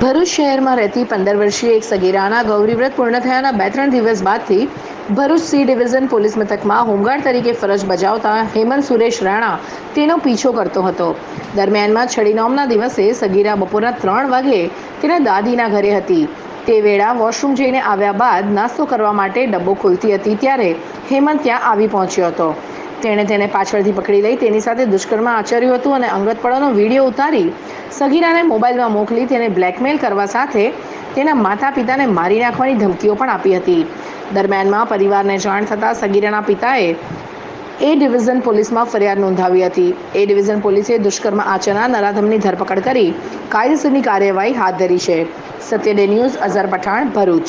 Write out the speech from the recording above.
ભરૂચ શહેરમાં રહેતી પંદર વર્ષીય એક સગીરાના ગૌરીવ્રત પૂર્ણ થયાના બે ત્રણ દિવસ બાદથી ભરૂચ સી ડિવિઝન પોલીસ મથકમાં હોમગાર્ડ તરીકે ફરજ બજાવતા હેમંત સુરેશ રાણા તેનો પીછો કરતો હતો. દરમિયાનમાં છડી નોમના દિવસે સગીરા બપોરના ત્રણ વાગે તેના દાદીના ઘરે હતી. તે વેળા વોશરૂમ જઈને આવ્યા બાદ નાસ્તો કરવા માટે ડબ્બો ખોલતી હતી ત્યારે હેમંત ત્યાં આવી પહોંચ્યો હતો. તેણે તેને પાછળથી પકડી લઈ તેની સાથે દુષ્કર્મ આચર્યું હતું અને અંગતપળાનો વીડિયો ઉતારી સગીરાને મોબાઈલમાં મોકલી તેને બ્લેકમેલ કરવા સાથે તેના માતા પિતાને મારી નાખવાની ધમકીઓ પણ આપી હતી. દરમિયાનમાં પરિવારને જાણ થતાં સગીરાના પિતાએ એ ડિવિઝન પોલીસમાં ફરિયાદ નોંધાવી હતી. એ ડિવિઝન પોલીસે દુષ્કર્મ આચરનાર નરાધમની ધરપકડ કરી કાયદેસરની કાર્યવાહી હાથ ધરી છે. સત્યડે ન્યૂઝ અઝર પઠાણ, ભરૂચ.